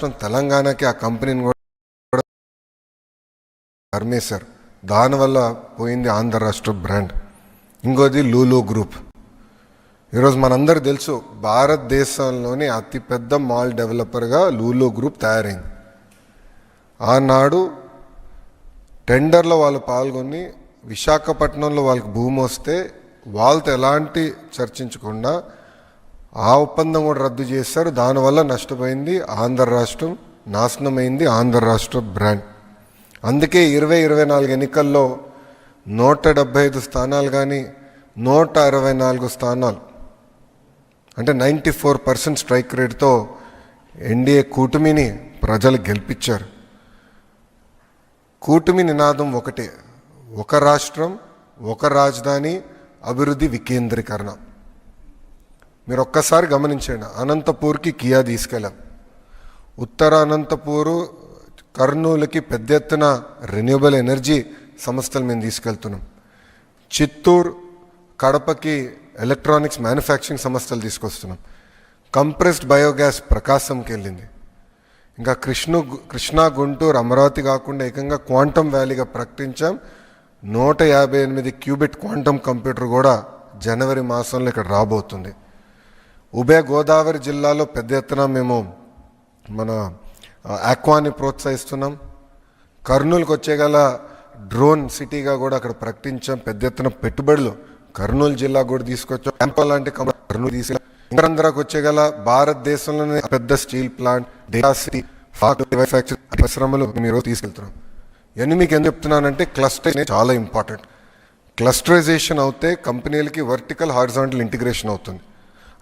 రాష్ట్రం తెలంగాణకి ఆ కంపెనీని కూడా అర్మేశారు దానివల్ల పోయింది ఆంధ్ర రాష్ట్ర బ్రాండ్. ఇంకోది లూలో గ్రూప్. ఈరోజు మనందరికి తెలుసు భారతదేశంలోని అతిపెద్ద మాల్ డెవలపర్గా లూలో గ్రూప్ తయారైంది. ఆనాడు టెండర్లో వాళ్ళు పాల్గొని విశాఖపట్నంలో వాళ్ళకి భూమి వస్తే వాళ్ళతో ఎలాంటి చర్చించకుండా ఆ ఒప్పందం కూడా రద్దు చేశారు దానివల్ల నష్టపోయింది ఆంధ్ర రాష్ట్రం నాశనమైంది ఆంధ్ర రాష్ట్ర బ్రాండ్. అందుకే ఇరవై ఇరవై నాలుగు ఎన్నికల్లో నూట డెబ్భై ఐదు స్థానాలు కానీ నూట అరవై నాలుగు స్థానాలు అంటే నైంటీ ఫోర్ పర్సెంట్ స్ట్రైక్ రేట్తో ఎన్డీఏ కూటమిని ప్రజలు గెలిపించారు. కూటమి నినాదం ఒకటే ఒక రాష్ట్రం ఒక రాజధాని అభివృద్ధి వికేంద్రీకరణ. మీరు ఒక్కసారి గమనించండి అనంతపూర్కి కియా తీసుకెళ్ళాం. ఉత్తర అనంతపూరు కర్నూలుకి పెద్ద ఎత్తున రెన్యూబుల్ ఎనర్జీ సంస్థలు మేము తీసుకెళ్తున్నాం. చిత్తూరు కడపకి ఎలక్ట్రానిక్స్ మ్యానుఫ్యాక్చరింగ్ సంస్థలు తీసుకొస్తున్నాం. కంప్రెస్డ్ బయోగ్యాస్ ప్రకాశంకి వెళ్ళింది. ఇంకా కృష్ణు కృష్ణా గుంటూరు అమరావతి కాకుండా ఏకంగా క్వాంటమ్ వ్యాలీగా ప్రకటించాం. నూట యాభై ఎనిమిది క్యూబిట్ క్వాంటమ్ కంప్యూటర్ కూడా జనవరి మాసంలో ఇక్కడ రాబోతుంది. ఉభయ గోదావరి జిల్లాలో పెద్ద ఎత్తున మేము మన ఆక్వాని ప్రోత్సహిస్తున్నాం. కర్నూలుకి వచ్చేగల డ్రోన్ సిటీగా కూడా అక్కడ ప్రకటించాం. పెద్ద ఎత్తున పెట్టుబడులు కర్నూలు జిల్లా కూడా తీసుకొచ్చాం. టెంపల్ లాంటి కర్నూలు తీసుకు ఇంద్రంధ్రకు వచ్చేగల భారతదేశంలోనే పెద్ద steel plant data city factory పరిశ్రమలు మేము ఈరోజు తీసుకెళ్తున్నాం. ఇవన్నీ మీకు ఎందుకు చెప్తున్నానంటే క్లస్టర్ చాలా ఇంపార్టెంట్. క్లస్టరైజేషన్ అవుతే కంపెనీలకి వర్టికల్ హారిజాంటల్ ఇంటిగ్రేషన్ అవుతుంది.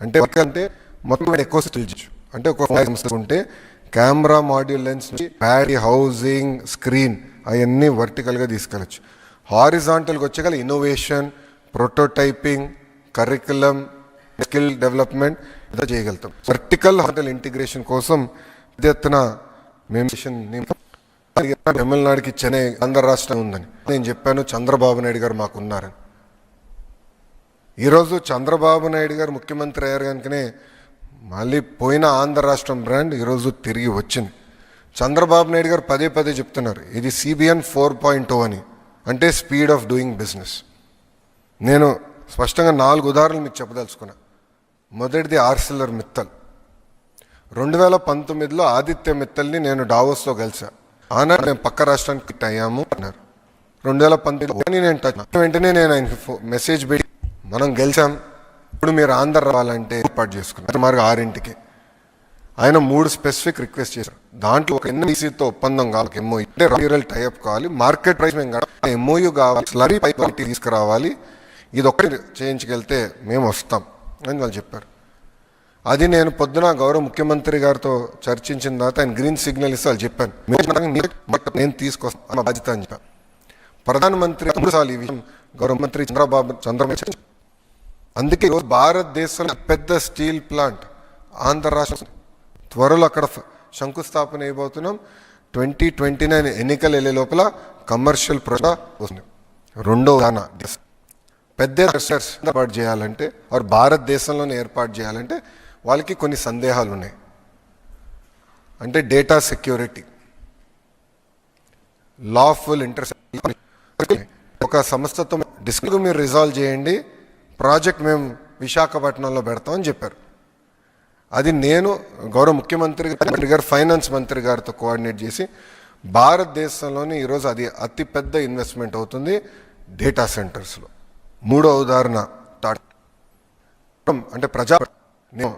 అంటే వర్క్ అంటే మొత్తం ఎక్కువ స్టిల్జ్ అంటే ఒక సంస్థ ఉంటే కెమెరా మాడ్యూల్ లెన్స్ నుంచి బ్యాటరీ హౌసింగ్ స్క్రీన్ అవన్నీ వర్టికల్గా తీసుకెళ్ళచ్చు హారిజాంటల్కి వచ్చేగల innovation prototyping curriculum skill development ఇదో చేయగలుగుతాం వర్టికల్ హార్టల్ ఇంటిగ్రేషన్ కోసం పెద్ద ఎత్తున మేము తమిళనాడుకి చెన్నై ఆంధ్ర రాష్ట్రం ఉందని నేను చెప్పాను చంద్రబాబు నాయుడు గారు మాకు ఉన్నారని ఈరోజు చంద్రబాబు నాయుడు గారు ముఖ్యమంత్రి అయ్యారు కనుకనే మళ్ళీ పోయిన ఆంధ్ర రాష్ట్రం బ్రాండ్ ఈరోజు తిరిగి వచ్చింది. చంద్రబాబు నాయుడు గారు పదే పదే చెప్తున్నారు ఇది సిబిఎన్ ఫోర్ పాయింట్ అని అంటే స్పీడ్ ఆఫ్ డూయింగ్ బిజినెస్. నేను స్పష్టంగా నాలుగు ఉదాహరణలు మీకు చెప్పదలుచుకున్నా. మొదటిది ఆర్సిల్లర్ మిత్తల్. రెండు వేల పంతొమ్మిదిలో ఆదిత్య మిత్తల్ని నేను డావోస్లో కలిసా ఆనాడు మేము పక్క రాష్ట్రానికి అయ్యాము అన్నారు. రెండు వేల పంతొమ్మిది నేను టచ్ వెంటనే నేను ఆయనకి మెసేజ్ పెట్టి మనం గెలిచాం. ఇప్పుడు మీరు ఆంధ్ర రావాలంటే ఏర్పాటు చేసుకున్నారు. మరి ఆరింటికి. ఆయన మూడు స్పెసిఫిక్ రిక్వెస్ట్ చేశారు. దాంట్లో ఒక ఎన్ఎస్సీతో ఒప్పందం కావాలి ఎంఓయూ అంటే రూరల్ టైప్ కావాలి మార్కెట్ ప్రైస్ మేము ఎంఓయూ కావాలి స్లరీ పై క్వాలిటీ తీసుకురావాలి. ఇది ఒకటి చేయించుకెళ్తే మేము వస్తాం అని వాళ్ళు చెప్పారు. అది నేను పొద్దున గౌరవ ముఖ్యమంత్రి గారితో చర్చించిన తర్వాత ఆయన గ్రీన్ సిగ్నల్ ఇస్తే వాళ్ళు చెప్పాను నేను తీసుకొస్తాను బాధ్యత అని చెప్పాను ప్రధానమంత్రి మూడుసార్లు ఈ విషయం గౌరవ మంత్రి చంద్రబాబు చంద్రబాబు అందుకే భారతదేశంలో పెద్ద స్టీల్ ప్లాంట్ ఆంధ్ర రాష్ట్రం త్వరలో అక్కడ శంకుస్థాపన అయిపోతున్నాం ట్వంటీ ట్వంటీ నైన్ ఎన్నికలు వెళ్ళే లోపల కమర్షియల్ ప్రజా వస్తుంది. రెండో దాన పెద్ద రిసర్చ్ ఏర్పాటు చేయాలంటే వారు భారతదేశంలోనే ఏర్పాటు చేయాలంటే వాళ్ళకి కొన్ని సందేహాలు ఉన్నాయి. అంటే డేటా సెక్యూరిటీ. లాఫుల్ ఇంటర్ ఒక సంస్థతో డిస్క్ మీరు రిజాల్వ్ చేయండి. ప్రాజెక్ట్ మేము విశాఖపట్నంలో పెడతామని చెప్పారు. అది నేను గౌరవ ముఖ్యమంత్రి గారు ఫైనాన్స్ మంత్రి గారితో కోఆర్డినేట్ చేసి భారతదేశంలోని ఈరోజు అది అతిపెద్ద ఇన్వెస్ట్మెంట్ అవుతుంది డేటా సెంటర్స్లో. మూడో ఉదాహరణ అంటే ప్రజా నేను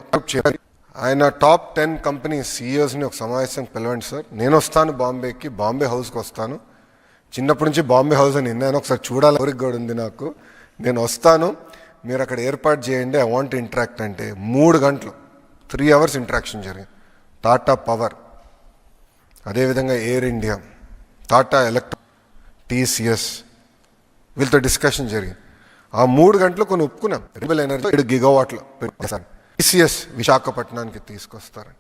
ఆయన టాప్ టెన్ కంపెనీ సీఈఓస్ని ఒక సమావేశం పిలవండి సార్. నేను వస్తాను బాంబేకి బాంబే హౌస్కి వస్తాను. చిన్నప్పటి నుంచి బాంబే హౌస్ అని విన్నాను ఒకసారి చూడాలి. ఎవరికి కూడా ఉంది నాకు. నేను వస్తాను. మీరు అక్కడ ఏర్పాటు చేయండి. ఐ వాంట్ ఇంటరాక్ట్ అంటే మూడు గంటలు. త్రీ అవర్స్ ఇంటరాక్షన్ జరిగింది. టాటా పవర్ అదేవిధంగా Air India Tata Electra TCS వీళ్ళతో డిస్కషన్ జరిగింది. ఆ మూడు గంటలు కొన్ని ఒప్పుకున్నాం. రిబల్ ఎనర్జీ ఏడు గిగవాట్లు పెట్టేశాను టీసీఎస్ విశాఖపట్నానికి తీసుకొస్తారని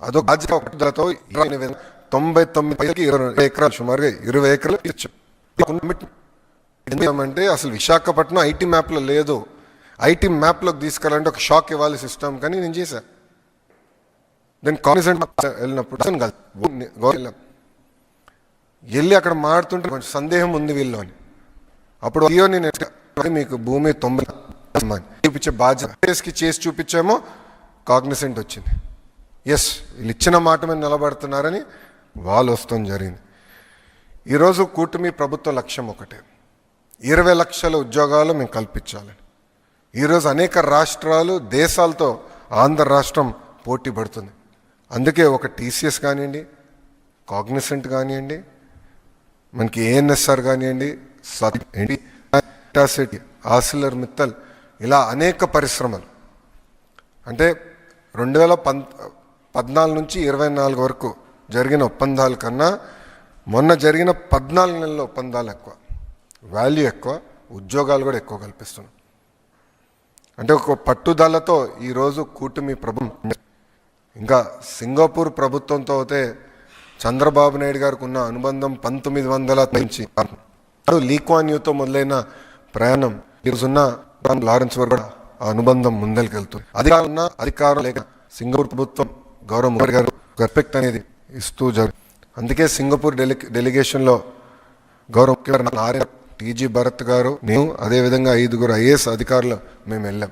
అదొక బాధ్యత పట్టుదలతో ఇరవై తొంభై తొమ్మిది ఇరవై రెండు ఎకరాలు సుమారుగా ఇరవై ఎకరాలు ఇచ్చు. అంటే అసలు విశాఖపట్నం ఐటీ మ్యాప్లో లేదు. ఐటీ మ్యాప్లోకి తీసుకెళ్ళాలంటే ఒక షాక్ ఇవ్వాలి సిస్టమ్ కానీ నేను చేశా. దెన్ కాగ్నిసెంట్ వెళ్ళినప్పుడు వెళ్ళాం. వెళ్ళి అక్కడ మాడుతుంటే కొంచెం సందేహం ఉంది వీళ్ళు అని. అప్పుడు అయ్యో నేను మీకు భూమి తొంభై చూపించే బాధ్యత. కేసుకి చేసి చూపించామో కాగ్నిసెంట్ వచ్చింది. ఎస్ వీళ్ళు ఇచ్చిన మాట మీద నిలబడుతున్నారని వాళ్ళు వస్తాం జరిగింది. ఈరోజు కూటమి ప్రభుత్వ లక్ష్యం ఒకటే. ఇరవై లక్షల ఉద్యోగాలు మేము కల్పించాలని ఈరోజు అనేక రాష్ట్రాలు దేశాలతో ఆంధ్ర రాష్ట్రం పోటీ పడుతుంది. అందుకే ఒక టీసీఎస్ కానివ్వండి కాగ్నిసెంట్ కానివ్వండి మనకి ఏఎన్ఎస్ఆర్ కానివ్వండి సత్- టాసిటీ ఆసిలర్ మిత్తల్ ఇలా అనేక పరిశ్రమలు. అంటే రెండు వేల పం పద్నాలుగు నుంచి ఇరవై నాలుగు వరకు జరిగిన ఒప్పందాల కన్నా మొన్న జరిగిన పద్నాలుగు నెలల ఒప్పందాలు ఎక్కువ. వాల్యూ ఎక్కువ ఉద్యోగాలు కూడా ఎక్కువ కల్పిస్తున్నాం. అంటే ఒక పట్టుదలతో ఈరోజు కూటమి ప్రభుత్వం ఇంకా సింగపూర్ ప్రభుత్వంతో అయితే చంద్రబాబు నాయుడు గారికి ఉన్న అనుబంధం పంతొమ్మిది వందల నుంచి లీక్వాన్యూతో మొదలైన ప్రయాణం ఈరోజున్న లారెన్స్ వరకు కూడా ఆ అనుబంధం ముందరికెళ్తుంది అధికారం ఉన్న అధికారం లేక సింగపూర్ ప్రభుత్వం గౌరవ మోడీ గారు రెస్పెక్ట్ అనేది ఇస్తూ జరుగు అందుకే సింగపూర్ డెలి డెలిగేషన్లో గౌరవ ముఖ్యమంత్రి ఆర్య టీజీ భరత్ గారు నేను అదేవిధంగా ఐదుగురు ఐఏఎస్ అధికారులు మేము వెళ్ళాం.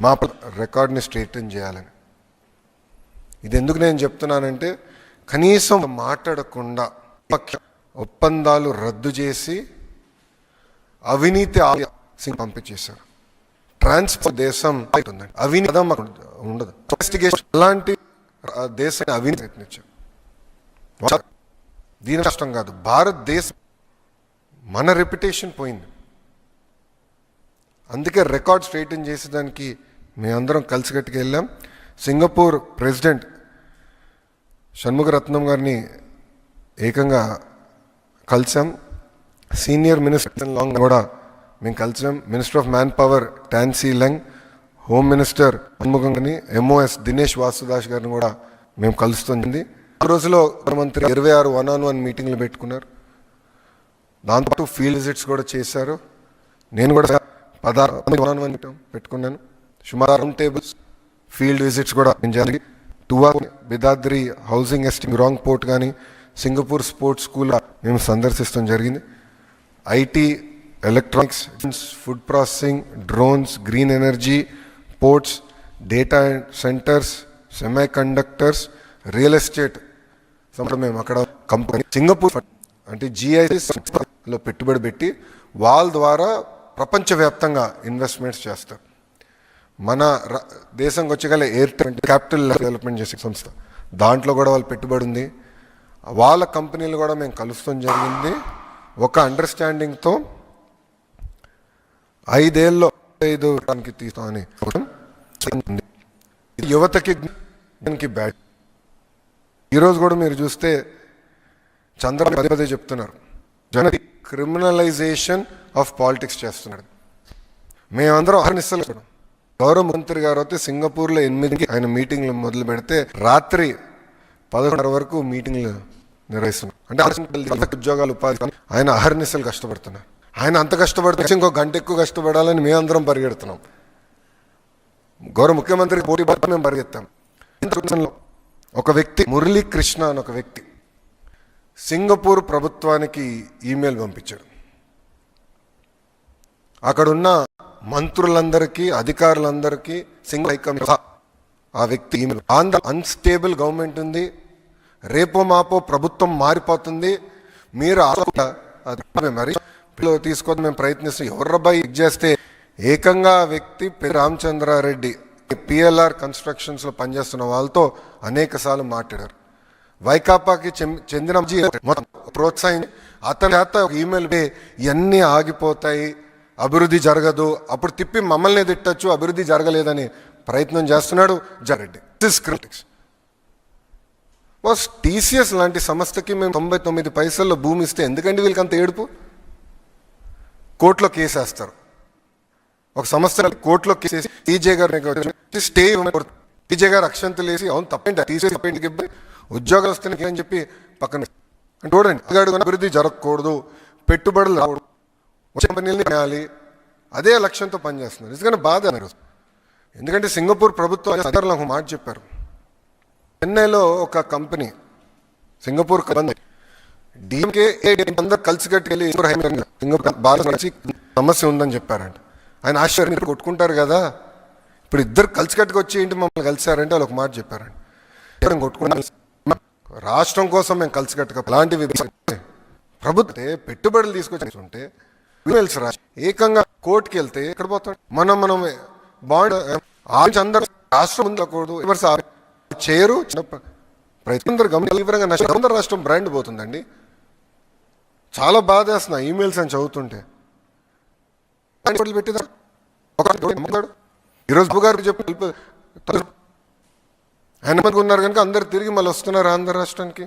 మా రికార్డ్ని స్ట్రైటన్ చేయాలని. ఇది ఎందుకు నేను చెప్తున్నానంటే కనీసం మాట్లాడకుండా పక్ష ఒప్పందాలు రద్దు చేసి అవినీతి ఆలయ పంపించేశారు. ట్రాన్స్పోర్ట్ దేశం ఉందండి. అవినీతి ఉండదు. ఇన్వెస్టిగేషన్ అలాంటి దేశాన్ని అవినీతి ప్రయత్నించారు. దీని కష్టం కాదు. భారతదేశం మన రెప్యుటేషన్ పోయింది. అందుకే రికార్డ్ స్ట్రైటన్ చేసేదానికి మేమందరం కలిసికట్టుకు వెళ్ళాం. సింగపూర్ ప్రెసిడెంట్ షణ్ముఖరత్నం గారిని ఏకంగా కలిసాం. సీనియర్ మినిస్టర్ లాంగ్ కూడా మేము కలిసాం. Minister of manpower Tan See Leng home minister Shanmugam గారిని ఎంఓఎస్ దినేష్ వాసుదాస్ గారిని కూడా మేము కలుస్తుంది ఆ రోజులో ముఖ్యమంత్రి ఇరవై ఆరు వన్ ఆన్ వన్ మీటింగ్లు పెట్టుకున్నారు. దాంతో ఫీల్డ్ విజిట్స్ కూడా చేశారు. నేను కూడా పదహారు వన్ వన్ పెట్టుకున్నాను. సుమారు రౌండ్ టేబుల్స్ ఫీల్డ్ విజిట్స్ కూడా నేను జరిగి టువా బిదాద్రి హౌసింగ్ ఎస్టింగ్ రాంగ్ పోర్ట్ కానీ సింగపూర్ స్పోర్ట్స్ స్కూల్ మేము సందర్శిస్తాం జరిగింది. IT electronics food processing drones green energy ports data centres semiconductors real estate మేము అక్కడ కంపెనీ సింగపూర్ అంటే జిఐలో పెట్టుబడి పెట్టి వాళ్ళ ద్వారా ప్రపంచవ్యాప్తంగా ఇన్వెస్ట్మెంట్స్ చేస్తారు. మన ర- దేశంకి వచ్చగల ఎయిర్టెల్ క్యాపిటల్ డెవలప్మెంట్ చేసే సంస్థ. దాంట్లో కూడా వాళ్ళు పెట్టుబడి ఉంది. వాళ్ళ కంపెనీలు కూడా మేము కలుస్తాం జరిగింది. ఒక అండర్స్టాండింగ్తో ఐదేళ్ళలో ఐదు దానికి తీస్తామని యువతకి దానికి బ్యాడ్ ఈరోజు కూడా మీరు చూస్తే చంద్రబాబు పదే పదే చెప్తున్నారు. జన క్రిమినలైజేషన్ ఆఫ్ పాలిటిక్స్ చేస్తున్నాడు. మేమందరం అహర్నిశలు గౌరవ మంత్రి గారు అయితే సింగపూర్లో ఎనిమిదికి ఆయన మీటింగ్లు మొదలు పెడితే రాత్రి పదకొండున్నర వరకు మీటింగ్లు నిర్వహిస్తున్నారు. అంటే ఉద్యోగాలు ఉపాధి ఆయన అహర్నిశలు కష్టపడుతున్నారు. ఆయన అంత కష్టపడుతున్నారు. ఇంకో గంట ఎక్కువ కష్టపడాలని మేమందరం పరిగెడుతున్నాం. గౌరవ ముఖ్యమంత్రి పోటీ పడి మేము పరిగెత్తాం. ఒక వ్యక్తి మురళీ కృష్ణ అని ఒక వ్యక్తి సింగపూర్ ప్రభుత్వానికి ఈమెయిల్ పంపించాడు. అక్కడున్న మంత్రులందరికీ అధికారులందరికీ సింగల్ హైకమిషన్ ఆ వ్యక్తి ఈమెయిల్. ఆంధ్ర అన్స్టేబుల్ గవర్నమెంట్ ఉంది. రేపో మాపో ప్రభుత్వం మారిపోతుంది. మీరు అది మరి. పిల్లలు తీసుకొని మేము ప్రయత్నిస్తాం. ఎవర్రబ్బాయి ఇది చేస్తే ఏకంగా ఆ వ్యక్తి పి. రామచంద్రారెడ్డి పిఎల్ఆర్ కన్స్ట్రక్షన్స్లో పనిచేస్తున్న వాళ్ళతో అనేక సార్లు మాట్లాడారు. వైకాపాకి చెందిన మొత్తం ప్రోత్సహించి అతని చేత ఈమెయిల్ ఇవన్నీ ఆగిపోతాయి అభివృద్ధి జరగదు అప్పుడు తిప్పి మమ్మల్ని తిట్టచ్చు అభివృద్ధి జరగలేదని ప్రయత్నం చేస్తున్నాడు జరెడ్డి దిస్ క్రిటిక్స్ బాస్ టీసీఎస్ లాంటి సంస్థకి మేము తొంభై తొమ్మిది పైసల్లో భూమి ఇస్తే ఎందుకండి వీళ్ళకి అంత ఏడుపు? కోర్టులో కేసేస్తారు ఒక సంస్థ కోర్టులో కేసేసి టీజే గారు స్టే టీజే గారు అక్షంతలేసి అవును తప్పేంటి? టీసీ తప్పేంటి ఇబ్బంది? ఉద్యోగాలు వస్తున్నాయి అని చెప్పి పక్కన అంటే చూడండి అడిగాడు అభివృద్ధి జరగకూడదు పెట్టుబడులు రాకూడదు వచ్చే కంపెనీలని చేయాలి అదే లక్ష్యంతో పనిచేస్తున్నారు. ఎందుకంటే బాధ అన్నారు ఎందుకంటే సింగపూర్ ప్రభుత్వం అధికారులు ఒక మాట చెప్పారు. చెన్నైలో ఒక కంపెనీ సింగపూర్ కంపెనీ డిఎంకే అందరూ కలిసి కట్టుకెళ్ళి సింగపూర్ బాగా కలిసి సమస్య ఉందని చెప్పారంట. ఆయన ఆశ్చర్యం మీరు కొట్టుకుంటారు కదా. ఇప్పుడు ఇద్దరు కలిసి కట్టుకొచ్చి ఏంటి మమ్మల్ని కలిసారంటే వాళ్ళు ఒక మాట చెప్పారండి కొట్టుకుంటారు రాష్ట్రం కోసం మేము కలిసి కట్టుక అలాంటివి ప్రభుత్వం పెట్టుబడులు తీసుకొచ్చి ఉంటే రా ఏకంగా కోర్టుకి వెళ్తే ఎక్కడ పోతాడు మనం మనం బాండ్ ఆలోచించి అందరూ రాష్ట్రం ఉండకూడదు ఎవరు చేయరు చిన్న ప్రజలందరూ గమని తీవ్రంగా నష్టం. ఆంధ్ర రాష్ట్రం బ్రాండ్ పోతుందండి. చాలా బాధేస్తున్నా ఈమెయిల్స్ అని చదువుతుంటే. పెట్టిదా ఈరోజు గారు చెప్పి ఆయన ఉన్నారు కనుక అందరు తిరిగి మళ్ళీ వస్తున్నారు ఆంధ్ర రాష్ట్రానికి.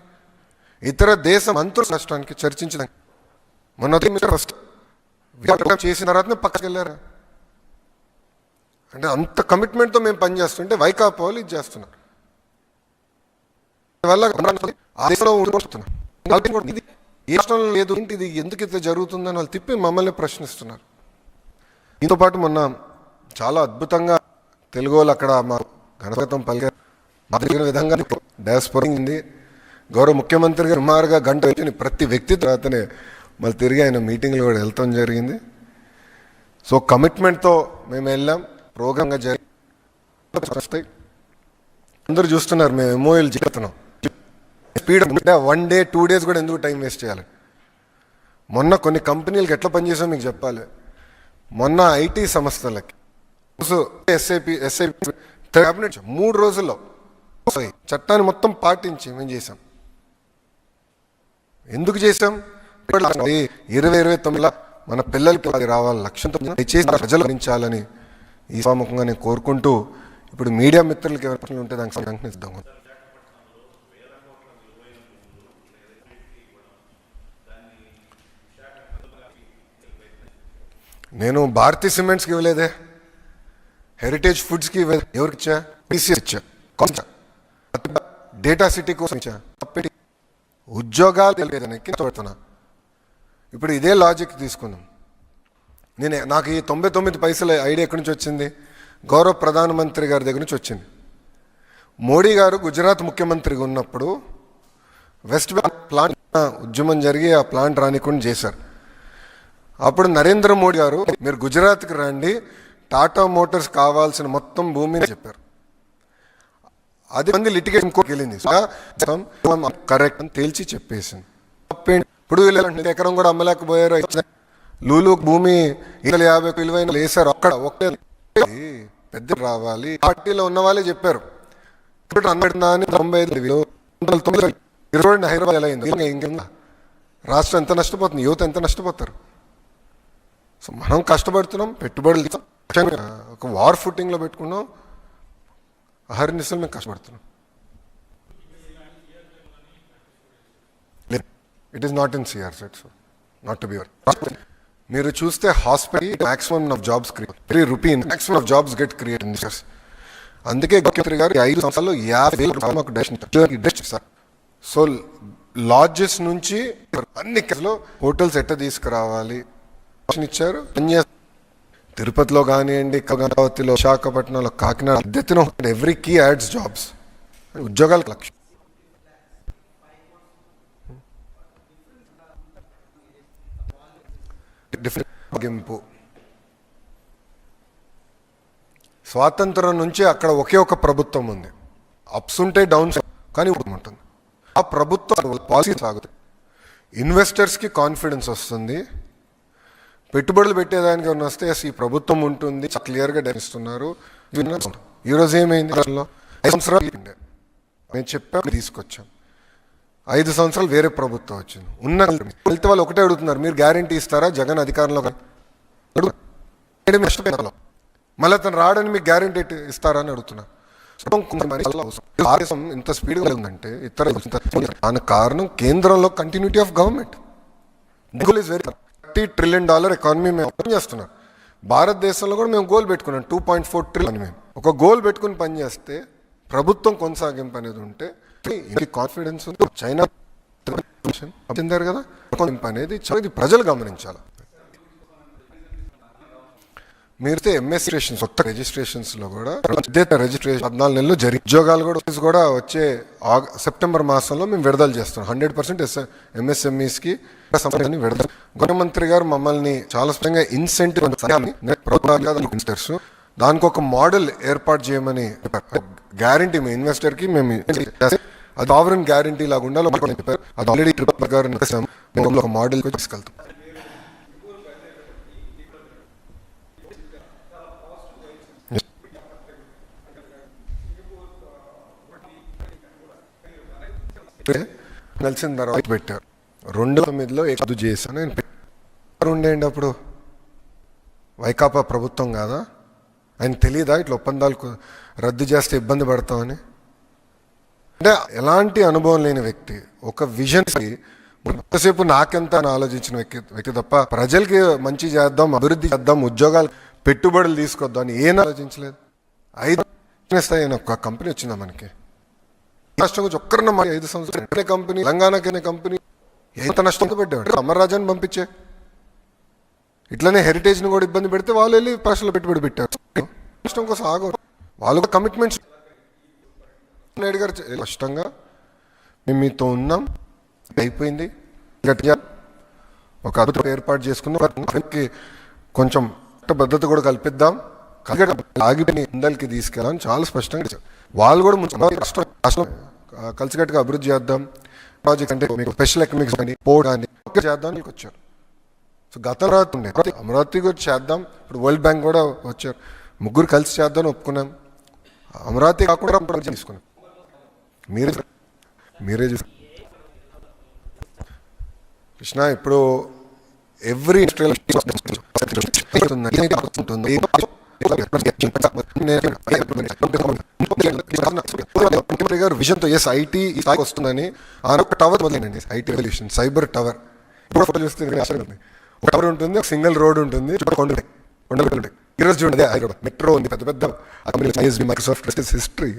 ఇతర దేశ మంత్రుల రాష్ట్రానికి చర్చించడానికి. మొన్న ఫస్ట్ చేసిన తర్వాత పక్కకి వెళ్ళారు. అంటే అంత కమిట్మెంట్తో మేము పనిచేస్తుంటే వైకాపా వాళ్ళు ఇది చేస్తున్నారు. వల్ల ఆ దేశంలో ఉండిపోతున్నాం ఏ రాష్ట్రంలో లేదు ఏంటి ఇది ఎందుకు ఇది జరుగుతుందని వాళ్ళు తిప్పి మమ్మల్ని ప్రశ్నిస్తున్నారు. దీంతో పాటు మొన్న చాలా అద్భుతంగా తెలుగు వాళ్ళు అక్కడ మా ఘనగతం పలికారు. మా విధంగా డాస్పోరింగ్ ఉంది గౌరవ ముఖ్యమంత్రి గారు సుమారుగా గంట వచ్చిన ప్రతి వ్యక్తి తర్వాతనే మళ్ళీ తిరిగి ఆయన మీటింగ్లు కూడా వెళ్తాం జరిగింది సో కమిట్మెంట్తో మేము వెళ్ళాం ప్రోగ్రామ్గా జరిగి వస్తాయి అందరూ చూస్తున్నారు మేము ఎంఓఎల్ చెప్తున్నాం speed one day two days కూడా ఎందుకు టైం వేస్ట్ చేయాలి మొన్న కొన్ని కంపెనీలకు ఎట్లా పనిచేసాం మీకు చెప్పాలి మొన్న ఐటీ సంస్థలకి ఎస్ఐపి ఎస్ఐపి క్యాబినెట్ మూడు రోజుల్లో చట్టాన్ని మొత్తం పాటించి మేము చేసాం ఎందుకు చేసాం ఇరవై ఇరవై తొమ్మిదిలో మన పిల్లలకి అది రావాలి లక్ష్యంతో దయచేసి ప్రజలు గమనించాలని ఈ సముఖంగా నేను కోరుకుంటూ ఇప్పుడు మీడియా మిత్రులకి ఎవరి ఉంటే దానికి సంబంధించి ఇద్దాం నేను భారతీ సిమెంట్స్కి ఇవ్వలేదే. హెరిటేజ్ ఫుడ్స్కి ఇవ్వలేదు. ఎవరికి ఇచ్చా? ఇచ్చా. డేటా సిటీ కోసం ఇచ్చా ఉద్యోగాలు తెలియదని కింద ఇప్పుడు ఇదే లాజిక్ తీసుకుందాం. నేను నాకు ఈ తొంభై తొమ్మిది పైసల ఐడియా ఎక్కడి నుంచి వచ్చింది? గౌరవ ప్రధానమంత్రి గారి దగ్గర నుంచి వచ్చింది. మోడీ గారు గుజరాత్ ముఖ్యమంత్రిగా ఉన్నప్పుడు వెస్ట్ బెంగాల్ ప్లాంట్ ఉద్యమం జరిగి ఆ ప్లాంట్ రానికుండా చేశారు. అప్పుడు నరేంద్ర మోడీ గారు మీరు గుజరాత్కి రండి టాటా మోటార్స్ కావాల్సిన మొత్తం భూమిని చెప్పారు. అది మంది లిటిగేషన్ కోర్టుకి వెళ్ళింది కరెక్ట్ అని తేల్చి చెప్పేసింది. ఇప్పుడు ఎకరం కూడా అమ్మలేకపోయారు. లూలు భూమి ఇరవై యాభై విలువైన లేసారు అక్కడ ఒకే పెద్ద రావాలి. పార్టీలో ఉన్న వాళ్ళే చెప్పారు. అన్నీ తొంభై ఐదు ఇరవై హైదరాబాద్ ఎలా అయింది? ఇంకా రాష్ట్రం ఎంత నష్టపోతుంది? యువత ఎంత నష్టపోతారు? సో మనం కష్టపడుతున్నాం పెట్టుబడులు ఒక వార్ ఫుట్టింగ్లో పెట్టుకున్నాం. అహర్నిశలు మేము కష్టపడుతున్నాం it is not in CR set so not to be మీరు చూస్తే hospital maximum of jobs create very రూపీన్ maximum of jobs get create in this అందుకే ముఖ్యమంత్రి గారు ఐదు సంవత్సరాల్లో యాభై మాకు డెస్ట్ సార్ సో లాడ్జెస్ నుంచి అన్ని కేసులో హోటల్స్ ఎట్ట తీసుకురావాలి? ఇచ్చారు. పనిచేస్తారు. తిరుపతిలో కానివ్వండి అమరావతిలో విశాఖపట్నంలో కాకినాడ అద్దెత్తున ఎవ్రీ కీ యాడ్స్ జాబ్స్ ఉద్యోగాలకు లక్ష్యం డిఫరెంట్ ముగింపు స్వాతంత్రం నుంచి అక్కడ ఒకే ఒక ప్రభుత్వం ఉంది. అప్స్ ఉంటే డౌన్స్ కానీ ఉంటుంది ఆ ప్రభుత్వం పాలసీ సాగుతుంది ఇన్వెస్టర్స్కి కాన్ఫిడెన్స్ వస్తుంది. పెట్టుబడులు పెట్టేదానికి ఏమైనా వస్తే ఈ ప్రభుత్వం ఉంటుంది. క్లియర్గా డెనిస్తున్నారు ఈరోజు ఏమైంది? ఐదు సంవత్సరాలు నేను చెప్పాను తీసుకొచ్చాం. ఐదు సంవత్సరాలు వేరే ప్రభుత్వం వచ్చింది. ఉన్న వెళ్తే వాళ్ళు ఒకటే అడుగుతున్నారు మీరు గ్యారంటీ ఇస్తారా? జగన్ అధికారంలో మళ్ళీ అతను రాడని మీకు గ్యారంటీ ఇస్తారా? అని అడుగుతున్నా. అవసరం. ఇంత స్పీడ్గా ఉందంటే ఇతర దానికి కారణం కేంద్రంలో continuity of government is very thirty trillion dollar economy మేము పని చేస్తున్నాం భారతదేశంలో కూడా మేము గోల్ పెట్టుకున్నాం టూ పాయింట్ ఫోర్ ట్రిలియన్ మేము ఒక గోల్ పెట్టుకుని పనిచేస్తే ప్రభుత్వం కొనసాగింపు అనేది ఉంటే కాన్ఫిడెన్స్ ఉంది చైనా చెందారు కదా కొనసాగింపు అనేది ఇది ప్రజలు గమనించాలి మీరు ఎంఎస్ రిజిస్ట్రేషన్స్ కొత్త రిజిస్ట్రేషన్స్లో కూడా రిజిస్ట్రేషన్ పద్నాలుగు నెలలు జరిగి ఉద్యోగాలు కూడా కూడా వచ్చే సెప్టెంబర్ మాసంలో మేము విడుదల చేస్తాం హండ్రెడ్ పర్సెంట్ ఎంఎస్ఎంఈస్కి విడుదల. గృహమంత్రి గారు మమ్మల్ని చాలా స్పష్టంగా ఇన్సెంటివ్ ఇన్వెస్టర్స్ దానికి ఒక మోడల్ ఏర్పాటు చేయమని గ్యారంటీ మీ ఇన్వెస్టర్కి మేము అది ఆవరణ గ్యారంటీ లాగా ఉండాలి చెప్పారు. అది ఆల్రెడీ ట్రిప్ గారు ఒక మోడల్ తీసుకెళ్తాం. కలిసిన తర్వాత పెట్టారు రెండు తొమ్మిదిలో రద్దు చేశాను నేను పెట్టారు ఉండేయండి అప్పుడు? వైకాపా ప్రభుత్వం కాదా? ఆయన తెలియదా ఇట్లా ఒప్పందాలు రద్దు చేస్తే ఇబ్బంది పడతామని? అంటే ఎలాంటి అనుభవం లేని వ్యక్తి ఒక విజన్ ఎంతసేపు నాకెంత అని ఆలోచించిన వ్యక్తి వ్యక్తి తప్ప ప్రజలకి మంచి చేద్దాం అభివృద్ధి చేద్దాం ఉద్యోగాలు పెట్టుబడులు తీసుకొద్దాం అని ఏం ఆలోచించలేదు. ఐదు స్థాయి ఒక కంపెనీ వచ్చిందా మనకి? రాష్ట్రం గురించి ఒక్కరిన మరి ఐదు సంవత్సరాలు కంపెనీ తెలంగాణకి కంపెనీ ఎంత నష్టం పెట్టాడు అమర్రాజాన్ని పంపించే. ఇట్లనే హెరిటేజ్ని కూడా ఇబ్బంది పెడితే వాళ్ళు వెళ్ళి ప్రశ్నలు పెట్టుబడి పెట్టారు. నష్టం కోసం ఆగో వాళ్ళు కూడా కమిట్మెంట్స్ నాయుడు గారు చే- మేము మీతో ఉన్నాం. అయిపోయింది. ఒక అద్భుతం ఏర్పాటు చేసుకున్నాం. కొంచెం భద్రత కూడా కల్పిద్దాం. ఆగిపోయి ఇందలకి తీసుకెళ్ళాలని చాలా స్పష్టంగా వాళ్ళు కూడా ముందు కలిసికట్టుగా అభివృద్ధి చేద్దాం ప్రాజెక్ట్ అంటే మీకు స్పెషల్ ఎకనామిక్స్ కానీ పోర్ట్ కానీ చేద్దాం అని వచ్చారు సో గత అమరావతి ఉండే అమరావతి కూడా చేద్దాం ఇప్పుడు వరల్డ్ బ్యాంక్ కూడా వచ్చారు ముగ్గురు కలిసి చేద్దాం ఒప్పుకున్నాం అమరావతి కాకుండా తీసుకున్నాం మీరే మీరే కృష్ణ ఇప్పుడు ఎవ్రీ ఇండస్ట్రియల్ ముఖ్యమంత్రి గారు విజన్తో ఎస్ ఐటీ ఈ స్థాయికి వస్తుందని ఆయన ఒక టవర్ మొదలైందండి. ఐటీ రెవల్యూషన్ సైబర్ టవర్ ఇప్పుడు ఫోటో చూస్తే ఒక టవర్ ఉంటుంది ఒక సింగిల్ రోడ్ ఉంటుంది చుట్టూ కొండలు కొండలు ఉంటాయి ఈరోజు చూడండి అదే హైదరాబాద్. మెట్రో ఉంది పెద్ద పెద్ద ఐఎస్బి మైక్రోసాఫ్ట్ హిస్టరీ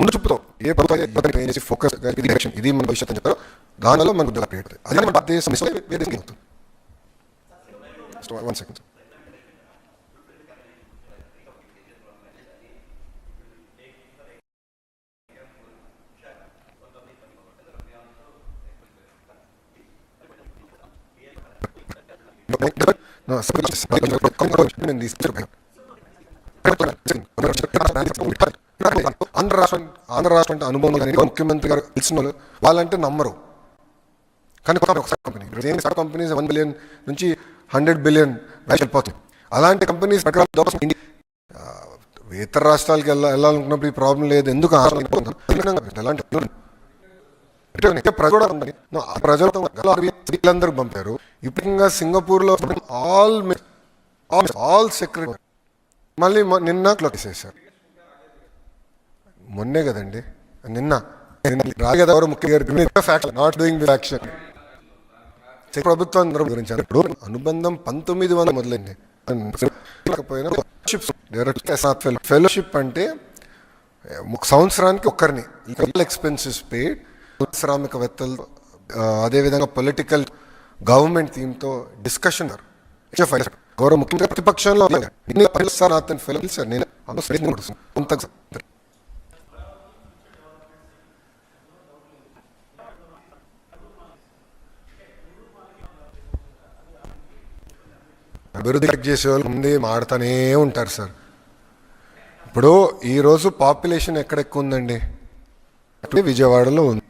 ముందు చూపుతాం. ఏ ప్రభుత్వం చేసి ఫోకస్ డైరెక్షన్ ఇది మన భవిష్యత్తు అని చెప్పారు. దానిలో మనకు ఉద్యోగాలు create అవుతాయి. అది మన భారతదేశం వేరే అవుతుంది? వన్ సెకండ్ ఆంధ్ర రాష్ట్రం ఆంధ్ర రాష్ట్రం అంటే అనుభవం కానీ ముఖ్యమంత్రి గారు తెలిసిన వాళ్ళు వాళ్ళంటే నమ్మరు కానీ ఒకసారి company start companies one billion నుంచి హండ్రెడ్ బిలియన్ వెళ్ళిపోతుంది అలాంటి కంపెనీస్ ఇతర రాష్ట్రాలకు వెళ్ళాలనుకున్నప్పుడు ఈ ప్రాబ్లం లేదు. ఎందుకు ఎలాంటి అంటే ప్రజలు కూడా ఉందని. ప్రజలతో స్త్రీలందరూ పంపారు. ఇప్పుడు సింగపూర్లో ఆల్ ఆల్ సెక్రటరీ. మళ్ళీ నిన్న క్లోజ్ చేసేసారు మొన్నే కదండి. నిన్న. రాగదవరు ముఖ్య నాట్ డూయింగ్ ది యాక్షన్ ప్రభుత్వం గురించి ఇప్పుడు అనుబంధం పంతొమ్మిది వందల మొదలైంది. ఫెలోషిప్ అంటే సంవత్సరానికి ఒక్కరిని. ఎక్స్పెన్సెస్ పేడ్ పారిశ్రామికవేత్తలు అదేవిధంగా పొలిటికల్ గవర్నమెంట్ థీమ్తో డిస్కషన్ గౌరవ ముఖ్యంగా ప్రతిపక్షంలో సార్ అతను సార్ నేను అభివృద్ధి చేసే వాళ్ళు ముందే మాడుతూనే ఉంటారు సార్ ఇప్పుడు ఈరోజు పాపులేషన్ ఎక్కడెక్కువ ఉందండి? విజయవాడలో ఉంది.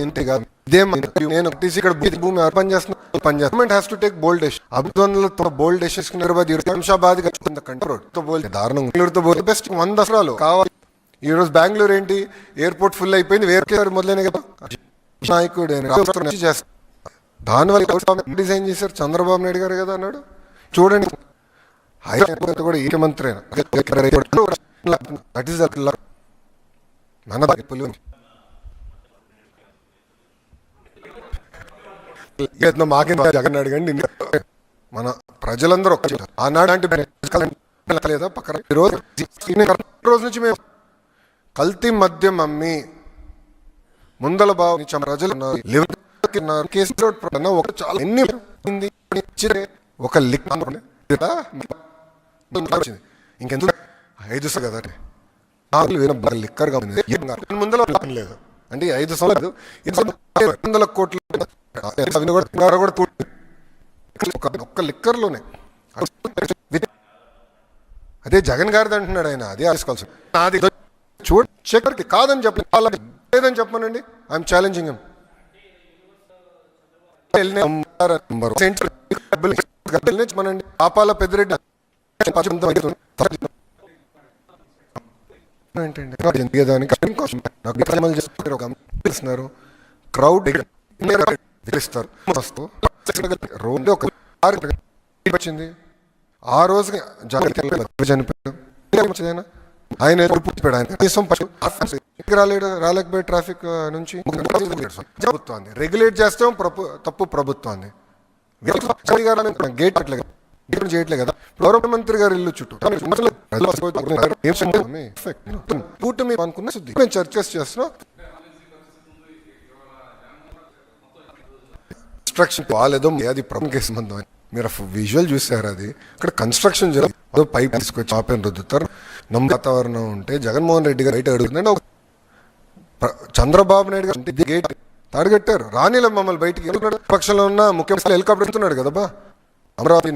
ఇంతే కాదు ఇదే నేను ఒకటి ఇక్కడ భూమి అర్పణ చేస్తున్నా పని government has to take bold decision అభివృద్ధిలో బోల్డ్ డెసిషన్ నిర్వహి శంషాబాద్ కంట్రోల్తో బోల్డ్ దారుణం బెంగళూరుతో బోల్డ్ బెస్ట్ వంద దసరాలు కావాలి ఈ రోజు బెంగళూరు ఏంటి ఎయిర్పోర్ట్ ఫుల్ అయిపోయింది వేరే మొదలైన కదా నాయకుడు దానివల్ల డిజైన్ చేశారు చంద్రబాబు నాయుడు గారు కదా అన్నాడు చూడండి హైదరాబాద్ కూడా ఏ మంత్రి అయినా దట్ ఈస్ మన మాకేం జగన్ అడగండి. మన ప్రజలందరూ ఒక్క ఆనాడు లేదా పక్కన? రోజు రోజు నుంచి మేము కల్తీ మద్యం అమ్మి ముందల బాబు ప్రజలు ఒక చాలా ఎన్ని ఒక లిక్ ఇంకెందుకు? ఐదు కదా నాలుగు లిక్కర్గా ఉంది. ముందర లేదు. అంటే ఐదు సంవత్సరాలు సంవత్సరాలు వందల కోట్లు ఒక్క- లిక్కర్లోనే. అదే జగన్ గారిది అంటున్నాడు ఆయన అదే ఆలోచుకోవాల్సి నాది చూడ చక్కర్కి కాదని చెప్పలేదు లేదని చెప్పమనండి. ఐఎమ్ ఛాలెంజింగ్ చెప్పమనండి పాపాల పెద్దిరెడ్డి. ఏంటండి? క్రౌడ్ పిలుస్తారు వస్తూ ఒక ఆరు వచ్చింది ఆ రోజు జాగ్రత్త చనిపోయాడు ఆయన? ఆయన ఆయన కనీసం రాలేడు రాలేకపోయి ట్రాఫిక్ నుంచి ప్రభుత్వాన్ని రెగ్యులేట్ చేస్తాం ప్రభు తప్పు ప్రభుత్వాన్ని గేట్ అట్లే గేట్ చేయట్లే కదా గౌరవ మంత్రి గారు ఇల్లు చుట్టూ కూటమి అనుకున్న శుద్ధి మేము చర్చస్ చేస్తున్నాం కన్స్ట్రక్షన్ వాళ్ళేదో అది ప్రభుత్వం సంబంధం మీరు విజువల్ చూసారు అది ఇక్కడ కన్స్ట్రక్షన్ జరుగుతుంది పైప్ తీసుకొచ్చి ఆపేన్ రుద్దుతారు నమ్మ వాతావరణం ఉంటే జగన్మోహన్ రెడ్డి గారు బయట అడుగుతుందంటే ఒక చంద్రబాబు నాయుడు గారు ఇంటి గేట్ తాడుగట్టారు రానిలే మమ్మల్ని బయటికి పక్షంలో ఉన్న ముఖ్యమంత్రి హెలికాప్టర్ వెళ్తున్నాడు కదా బా అమరావతి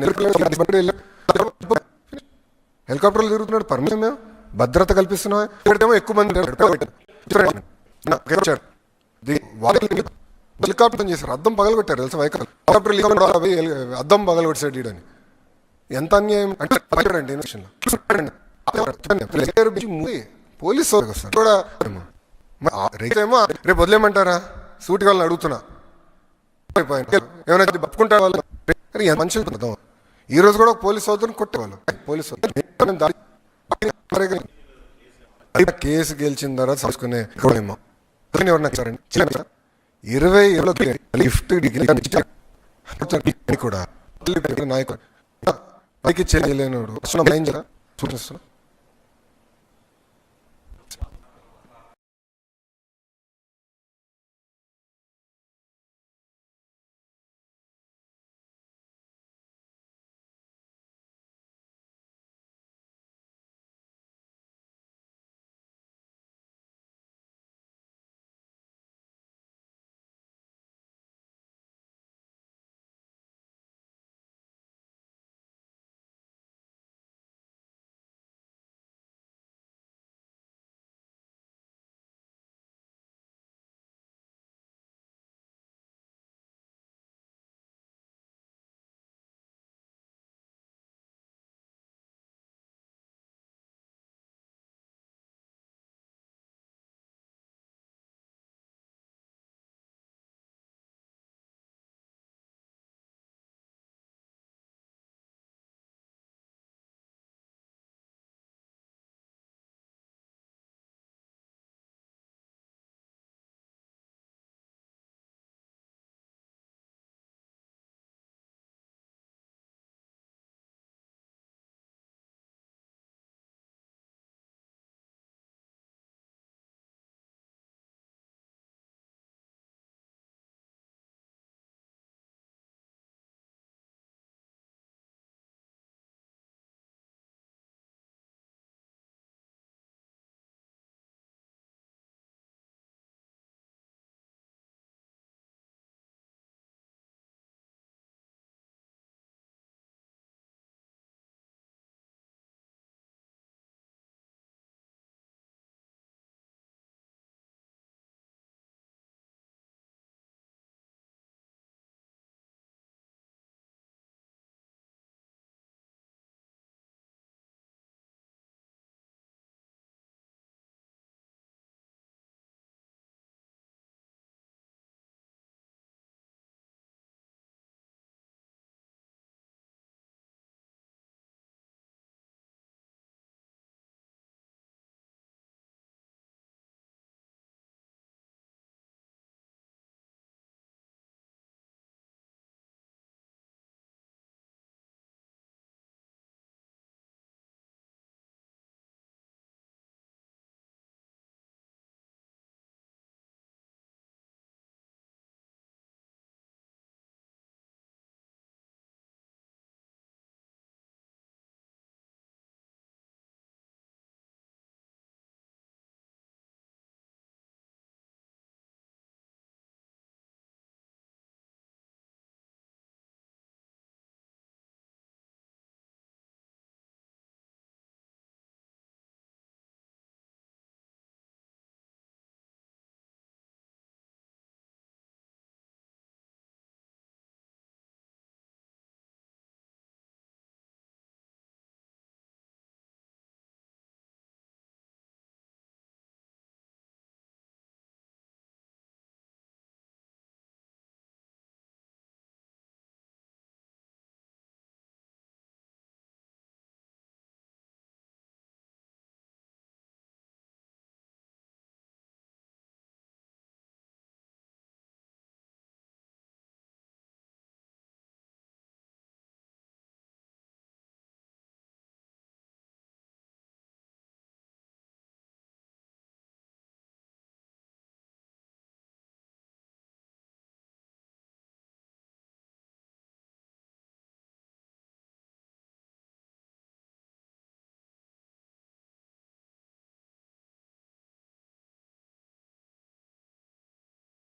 హెలికాప్టర్లు తిరుగుతున్నాడు పర్మిషన్ మేము భద్రత కల్పిస్తున్నాం ఇక్కడేమో ఎక్కువ మంది హెలికాప్టర్ చేశారు. అద్దం పగలగొట్టారు తెలుసా వైకల్ హెలికాప్టర్ హెలికాప్టర్ పోయి అద్దం పగలగొట్టాడు ఈడని. ఎంత అన్యాయం? అంటే పోలీస్ పోలీసు కూడా రేపేమో రేపు వదిలేమంటారా సూటి వాళ్ళని అడుగుతున్నా. ఏమైనా బప్పుకుంటా వాళ్ళు? మనుషులు అర్థం ఈ రోజు కూడా పోలీస్ సోదరుని కొట్టేవాళ్ళు. పోలీసు కేసు గెలిచిన తర్వాత చూసుకునే ఎవరన్నా ఇరవై ఏళ్ళ లిఫ్ట్ డిగ్రీ కూడా. నాయకుడు. పైకి చేయలేనుడు అసలు